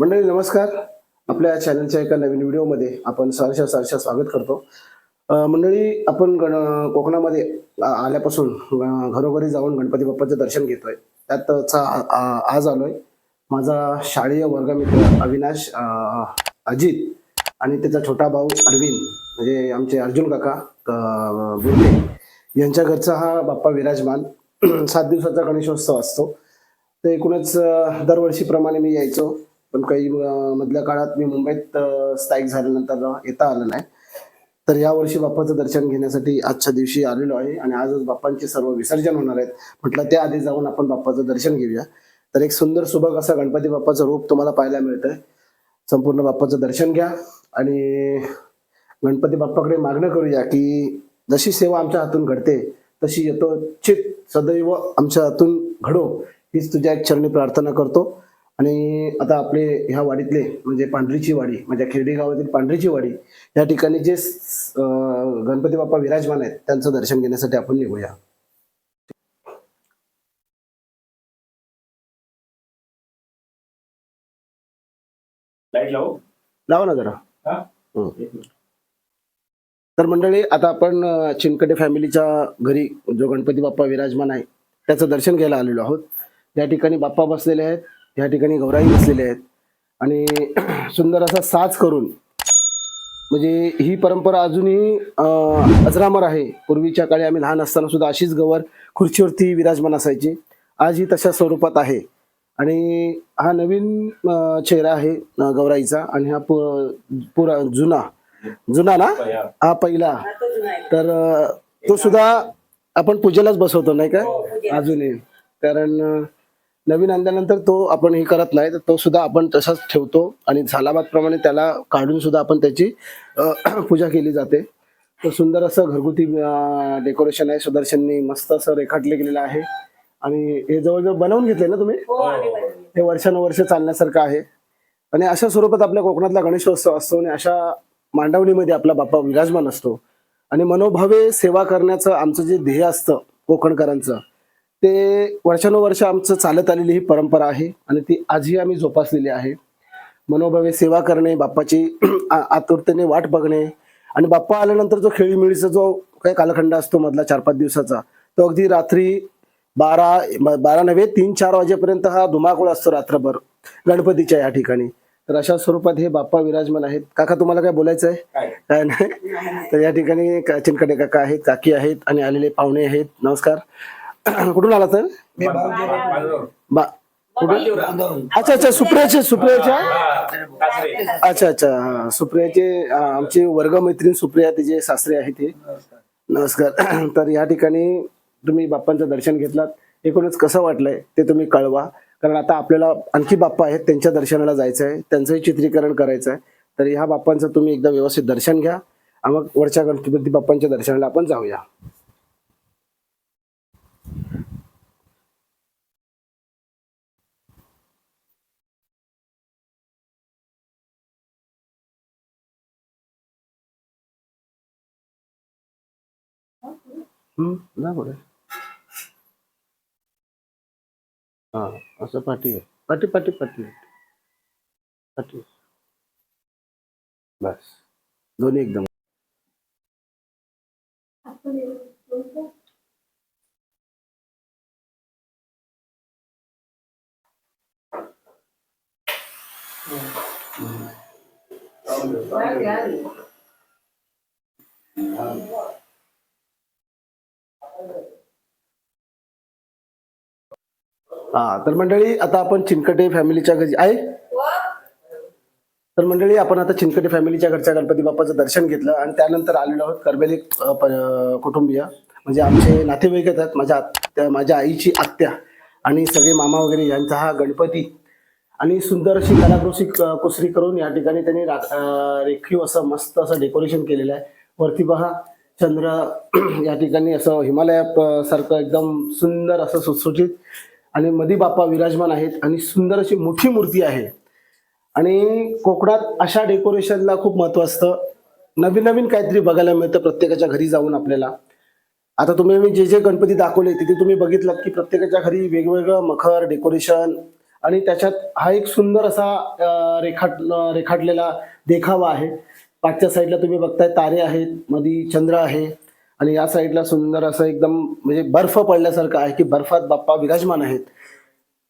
मंडळी नमस्कार. आपल्या चॅनलच्या एका नवीन व्हिडिओमध्ये आपण सहर्ष सहर्ष स्वागत करतो. मंडळी आपण गण कोकणामध्ये आल्यापासून घरोघरी जाऊन गणपती बाप्पाचं दर्शन घेतोय. त्यातचा आज आलोय. माझा शाळेय वर्गमित्र अविनाश अजित आणि त्याचा छोटा भाऊ अरविंद म्हणजे आमचे अर्जुन काका अं, बुर्डे यांच्या घरचा हा बाप्पा विराजमान. सात दिवसाचा गणेशोत्सव असतो. तर एकूणच दरवर्षीप्रमाणे मी यायचो. पण काही मधल्या काळात मी मुंबईत स्थायिक झाल्यानंतर येता आलं नाही. तर या वर्षी बाप्पाचं दर्शन घेण्यासाठी आजच्या दिवशी आलेलो आहे आणि आजच बाप्पांचे सर्व विसर्जन होणार आहेत. म्हटलं त्याआधी जाऊन आपण बाप्पाचं दर्शन घेऊया. तर एक सुंदर सुबक असं गणपती बाप्पाचं रूप तुम्हाला पाहायला मिळतंय. संपूर्ण बाप्पाचं दर्शन घ्या आणि गणपती बाप्पाकडे मागणं करूया की जशी सेवा आमच्या हातून घडते तशी येतो चित सदैव आमच्या हातून घडो. हीच तुझ्या एक चरणी प्रार्थना करतो. आणि आता आपले ह्या वाडीतले म्हणजे पांढरीची वाडी म्हणजे खिरडी गावातील पांढरीची वाडी या ठिकाणी जे गणपती बाप्पा विराजमान आहेत त्यांचं दर्शन घेण्यासाठी आपण निघूया. लावू? ना जरा. तर मंडळी आता आपण चिनकटे फॅमिलीच्या घरी जो गणपती बाप्पा विराजमान आहे त्याचं दर्शन घ्यायला आलेलो आहोत. या ठिकाणी बाप्पा बसलेले आहेत. या ठिकाणी गौराई बसलेले आहेत. आणि सुंदर असा साज करून म्हणजे ही परंपरा अजूनही अजरामर आहे. पूर्वीच्या काळी आम्ही लहान असताना सुद्धा अशीच गवर खुर्चीवरती विराजमान असायची. आज ही तशा स्वरूपात आहे. आणि हा नवीन चेहरा आहे गौराईचा. आणि हा पु- पुरा जुना. जुना ना. हा पहिला. तर तो सुद्धा आपण पूजेलाच बसवतो नाही का? अजूनही. कारण नवीन आणल्यानंतर तो आपण हे करत नाही तर तो सुद्धा आपण तसाच ठेवतो आणि झालाबादप्रमाणे त्याला काढून सुद्धा आपण त्याची पूजा केली जाते. तर सुंदर असं घरगुती डेकोरेशन आहे. सुदर्शननी मस्त असं रेखाटले गेलेलं आहे. आणि हे जवळजवळ बनवून घेतले ना तुम्ही? हे वर्षानुवर्ष चालण्यासारखं आहे. आणि अशा स्वरूपात आपल्या कोकणातला गणेशोत्सव असतो आणि अशा मांडवणीमध्ये आपला बाप्पा विराजमान असतो. आणि मनोभावे सेवा करण्याचं आमचं जे ध्येय असतं कोकणकरांचं ते वर्षानुवर्ष आमचं चालत आलेली ही परंपरा आहे आणि ती आजही आम्ही जोपासलेली आहे. मनोभावे सेवा करणे बाप्पाची आतुरतेने वाट बघणे आणि बाप्पा आल्यानंतर जो खेळीमेळीचा जो काही कालखंड असतो मधला चार पाच दिवसाचा तो अगदी रात्री बारा बारा नव्हे तीन चार वाजेपर्यंत हा धुमाकूळ असतो रात्रभर गणपतीच्या या ठिकाणी. तर अशा स्वरूपात हे बाप्पा विराजमान आहेत. काका तुम्हाला काय बोलायचं आहे? काय? नाही. तर या ठिकाणी चिनकटे काका आहेत काकी आहेत आणि आलेले पाहुणे आहेत. नमस्कार. कुठून आला तर बांधून. बा कुठून? अच्छा अच्छा सुप्रियाचे सुप्रियाच्या. अच्छा अच्छा हा सुप्रियाचे आमचे वर्गमैत्रीण सुप्रिया तिचे सासरे आहेत ते. नमस्कार. तर या ठिकाणी तुम्ही बाप्पांचं दर्शन घेतलात. एकूणच कसं वाटलंय ते तुम्ही कळवा. कारण आता आपल्याला आणखी बाप्पा आहेत त्यांच्या दर्शनाला जायचं आहे त्यांचंही चित्रीकरण करायचं आहे तर ह्या बाप्पांचं तुम्ही एकदा व्यवस्थित दर्शन घ्या. मग वरच्या गणपती बाप्पांच्या दर्शनाला आपण जाऊया. हम्म, जा पुढे. हा असं पाठी आहे पाठी पाठी पाठी. पाठी बस. दोन्ही एकदम. हा तर मंडळी आता आपण चिनकटे फॅमिलीच्या घरी आहे? तर मंडळी आपण आता चिनकटे फॅमिलीच्या घरच्या गणपती बाप्पाचं दर्शन घेतलं आणि त्यानंतर आलेलो आहोत करबेली प- कुटुंबीय. म्हणजे आमचे नातेवाईक येतात माझ्या आत्या माझ्या आईची आत्या आणि सगळे मामा वगैरे यांचा हा गणपती. आणि सुंदर अशी कलाकृषी कुसरी करून या ठिकाणी त्यांनी रा- रेखीव असं मस्त असं डेकोरेशन केलेलं आहे. वरती पहा चंद्र या ठिकाणी असं हिमालया सारखं एकदम सुंदर असं सुटसुटीत आणि मदी बाप्पा विराजमान आहेत आणि सुंदर अशी मोठी मूर्ती आहे. आणि कोकणात अशा डेकोरेशनला खूप महत्त्व असतं. नवीन नवीन काहीतरी बघायला मिळतं प्रत्येकाच्या घरी जाऊन आपल्याला. आता तुम्ही मी जे जे गणपती दाखवले तिथे तुम्ही बघितलात की प्रत्येकाच्या घरी वेगवेगळं मखर डेकोरेशन आणि त्याच्यात हा एक सुंदर असा रेखाट रेखाटलेला देखावा आहे. पाठच्या साईडला तुम्ही बघताय तारे आहेत मध्ये चंद्र आहे. आणि या साईडला सुंदर असं एकदम म्हणजे बर्फ पडल्यासारखं आहे की बर्फात बाप्पा विराजमान आहेत.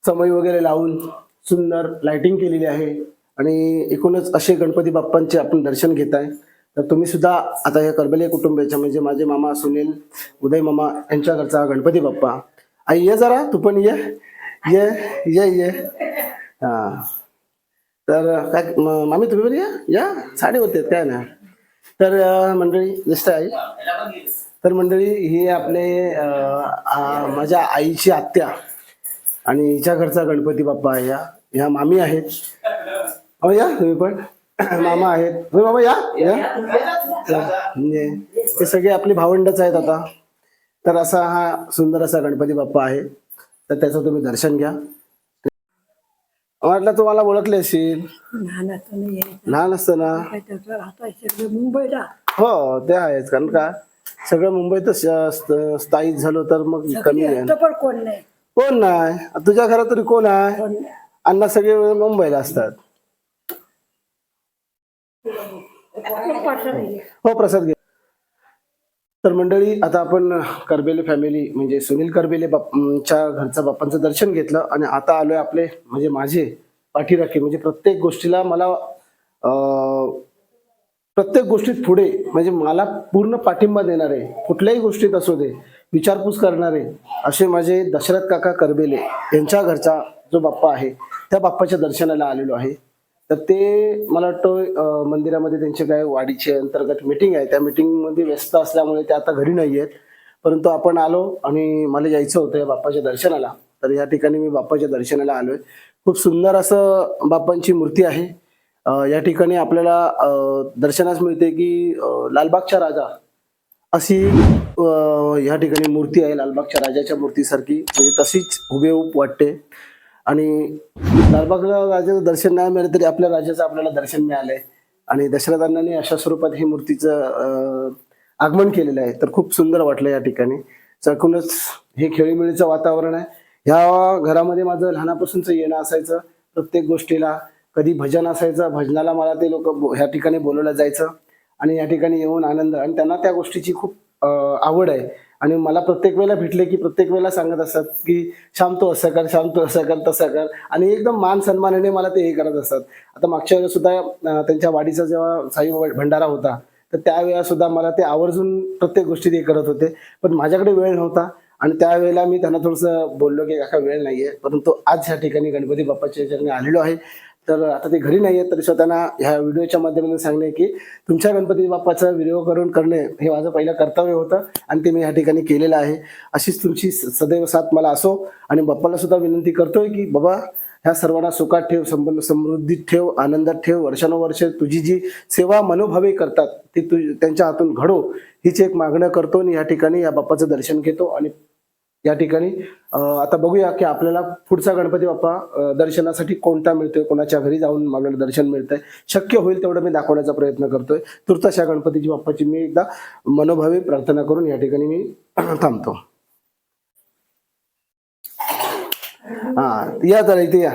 समई वगैरे लावून सुंदर लाइटिंग केलेली आहे. आणि एकूणच असे गणपती बाप्पांचे आपण दर्शन घेत आहे. तर तुम्ही सुद्धा आता या करबले कुटुंबियाच्या म्हणजे माझे मामा सुनील उदय मामा यांच्या घरचा गणपती बाप्पा. आई ये जरा तू पण ये. ये ये ये. हा. तर काय म- मामी तुम्ही पण या? या? साडे होते काय ना? तर मंडळी दिसत आहे तर मंडळी ही आपले माझ्या आईची आत्या आणि हिच्या घरचा गणपती बाप्पा आहे या. ह्या मामी आहेत. हो या तुम्ही पण. मामा आहेत. तुम्ही या. या. या. म्हणजे ते सगळे आपले भावंडच आहेत आता. तर असा हा सुंदर असा गणपती बाप्पा आहे. तर त्याचं तुम्ही दर्शन घ्या. वाटलं तुम्हाला ओळखले असेल लहान असताना यायचं लहान असताना काय त्याचं? राहता सगळं मुंबईला. हो ते आहेच. कारण का? सगळं मुंबईतच स्त- स्थायिक झालो तर मग कमी आहे. एकटं पण कोण नाही? कोण नाही? तुझ्या घरात तरी कोण आहे? कोण नाही. अण्णा सगळे मुंबईला असतात. पाठवलं. हो प्रसाद घे. तर मंडळी आता आपण करबेले फॅमिली म्हणजे सुनील करबेले बाप्पांच्या घरचा बाप्पांचं दर्शन घेतलं आणि आता आलोय आपले म्हणजे माझे पाठीराखे म्हणजे प्रत्येक गोष्टीला मला प्रत्येक गोष्टीत पुढे म्हणजे मला पूर्ण पाठिंबा देणारे कुठल्याही गोष्टीत असू दे विचारपूस करणारे असे माझे दशरथ काका करबेले यांच्या घरचा जो बाप्पा आहे त्या बाप्पाच्या दर्शनाला आलेलो आहे. तर ते मला वाटतं मंदिरामध्ये त्यांचे काय वाडीचे अंतर्गत मिटिंग आहे. त्या मिटिंगमध्ये व्यस्त असल्यामुळे ते आता घरी नाही आहेत. परंतु आपण आलो आणि मला यायचं होतं या बाप्पाच्या दर्शनाला. तर या ठिकाणी मी बाप्पाच्या दर्शनाला आलोय. खूप सुंदर असं बाप्पांची मूर्ती आहे. या ठिकाणी आपल्याला दर्शनास मिळते की लालबागच्या लालबागचा राजा अशी ह्या या ठिकाणी मूर्ती आहे. लालबागच्या राजाच्या मूर्तीसारखी. म्हणजे तशीच हुबेहूब वाटते. आणि लालबागला राजाचं दर्शन नाही मिळालं तरी आपल्या राजाचं आपल्याला दर्शन मिळालंय. आणि दशरथांनी अशा स्वरूपात हे मूर्तीचं आगमन केलेलं आहे. तर खूप सुंदर वाटलं या ठिकाणी. चकूनच हे खेळीमेळीचं वातावरण आहे. ह्या घरामध्ये माझं लहानापासूनचं येणं असायचं. प्रत्येक गोष्टीला कधी भजन असायचं भजनाला मला ते लोक ह्या ठिकाणी बोलवलं जायचं. आणि या ठिकाणी येऊन आनंद आणि त्यांना त्या गोष्टीची खूप आवड आहे. आणि मला प्रत्येक वेळेला भेटले की प्रत्येक वेळेला सांगत असतात की शांत असं कर शांत असं कर तसं कर. आणि एकदम मान सन्मानाने मला ते हे करत असतात. आता मागच्या वेळेस सुद्धा त्यांच्या वाडीचा जेव्हा साई भंडारा होता तर त्यावेळेला सुद्धा मला ते आवर्जून प्रत्येक गोष्टी ते करत होते. पण माझ्याकडे वेळ नव्हता आणि त्यावेळेला मी त्यांना थोडंसं बोललो की काका वेळ नाहीये परंतु आज ह्या ठिकाणी गणपती बाप्पाच्या याच्याकडे आलेलो आहे. तर आता ते घरी नाही आहेत तरी स्वतःना ह्या व्हिडिओच्या माध्यमातून सांगणे की तुमच्या गणपती बाप्पाचा व्हिडिओ करून करणे हे माझं पहिलं कर्तव्य होतं आणि ते मी ह्या ठिकाणी केलेलं आहे. अशीच तुमची स- सदैव साथ मला असो आणि बाप्पाला सुद्धा विनंती करतोय की बाबा ह्या सर्वांना सुखात ठेव संपन्न समृद्धीत ठेव आनंदात ठेव वर्षानुवर्ष तुझी जी सेवा मनोभावे करतात ती तुझ त्यांच्या हातून घडो हीच एक मागणं करतो आणि या ठिकाणी या बाप्पाचं दर्शन घेतो आणि या ठिकाणी आता बघूया की आपल्याला पुढचा गणपती बाप्पा दर्शनासाठी कोणता मिळतोय कोणाच्या घरी जाऊन आपल्याला दर्शन मिळतंय शक्य होईल तेवढं मी दाखवण्याचा प्रयत्न करतोय. तुर्तास या गणपतीची बाप्पाची मी एकदा मनोभावे प्रार्थना करून या ठिकाणी मी थांबतो. हा या तर इथे या.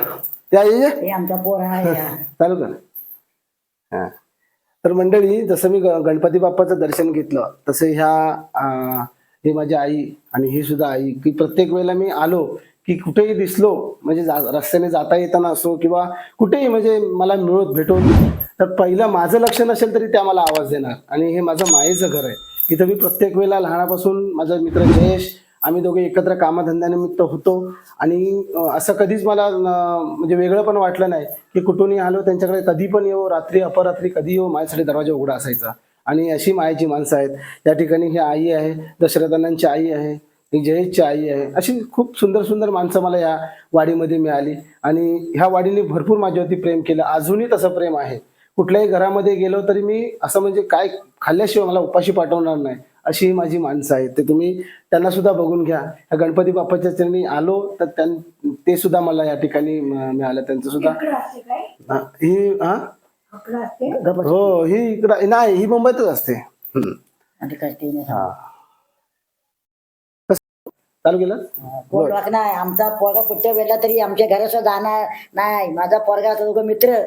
या ये ये. हे आमचा पोर आहे या. चालू कर. हा. तर मंडळी जसं मी गणपती बाप्पाचं दर्शन घेतलं तसे ह्या हे माझी आई आणि ही सुद्धा आई की प्रत्येक वेळेला मी आलो की कुठेही दिसलो म्हणजे जा- रस्त्याने जाता येताना असो किंवा कुठेही म्हणजे मला मिळत भेटून तर पहिलं माझं लक्ष नसेल तरी त्या मला आवाज देणार. आणि हे माझं मायेचं घर आहे. इथं मी प्रत्येक वेळेला लहानापासून माझा मित्र जयेश आम्ही दोघे एकत्र कामधंद्यानिमित्त होतो. आणि असं कधीच मला म्हणजे वेगळं पण वाटलं नाही की कुठूनही आलो त्यांच्याकडे कधी पण येऊ रात्री अपरात्री कधी येऊ माझ्यासाठी दरवाजा उघडा असायचा. आणि अशी मायाची माणसं आहेत. या ठिकाणी ही आई आहे दशरथांची आई आहे ही जयेशची आई आहे. अशी खूप सुंदर सुंदर माणसं मला या वाडीमध्ये मिळाली. आणि ह्या वाडीने भरपूर माझ्यावरती प्रेम केलं. अजूनही तसं प्रेम आहे. कुठल्याही घरामध्ये गेलो तरी मी असं म्हणजे काय खाल्ल्याशिवाय मला उपाशी पाठवणार नाही अशी ही माझी माणसं आहेत. ते तुम्ही त्यांना सुद्धा बघून घ्या. ह्या गणपती बाप्पाच्या चरणी आलो तर त्यां ते सुद्धा मला या ठिकाणी मिळालं. त्यांचं सुद्धा हा, ही? हा हो ही इकडं नाही ही मुंबईतच असते. हम्म. हा. चालू केलं? कोण नाही. आमचा पोरगा कुठे गेला तरी आमच्या घरात जाणार नाही. माझा पोरगा तो दोघं मित्र.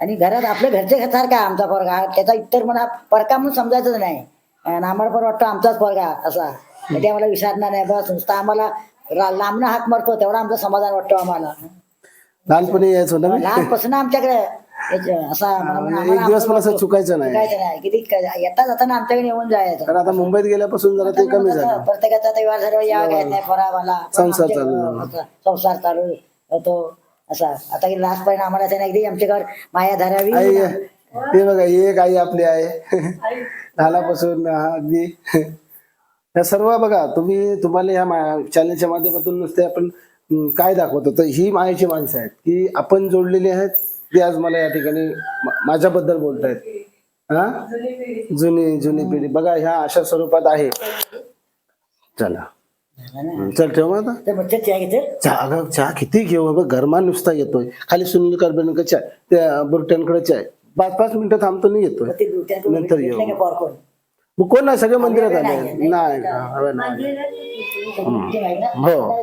आणि घरात आपल्या घरचे सारखा आमचा पोरगा. त्याचा इतर म्हणा परका म्हणून समजायचंच नाही. आणि आम्हाला पण वाटतं आमचाच पोरगा असा. ते आम्हाला विचारणार नाही. बस नुसता आम्हाला रा- लांबनं हाक मारतो. तेवढा आमचं समाधान वाटतं आम्हाला. लहानपणी यायचो ना मी? लहानपासून आमच्याकडे. याचं- असा आम्हाला- एक दिवस पण असं चुकायचं नाही. चुकायचं नाही. किती येता जाताना आमच्याकडे येऊन जायचं. कारण आता मुंबईत गेल्यापासून जरा ते कमी झालं. प्रत्येकाचा व्यवहार सर्व यावं घ्यायचा नाही फरा मला संसार चालू. संसार चालू होतो. असा. आता की लास्ट पर्यंत आम्हाला त्याने अगदी आमच्याकडे माया धरावी. आई हे बघा ही एक आई आपली आहे. लहानापासून हा, अगदी. या सर्व बघा तुम्ही तुम्हाला या चॅनलच्या माध्यमातून नुसते आपण हम्म, काय दाखवतो? तर ही मायाची माणसं आहेत की आपण जोडलेली आहेत ती आज मला या ठिकाणी माझ्याबद्दल बोलतायत. हा? जुनी जुनी पिढी. बघा ह्या अशा स्वरूपात आहे. चला. चल ठेव आता. चहा चहा किती घेऊ बघ गरमा नुसता येतोय. खाली सुनील करबेनकर चाय त्या बुरट्यांकडे चाय पाच पाच मिनिटं थांबतो नाही येतोय नंतर येऊ. मग कोण नाही सगळे मंदिरात आले. नाही? हो.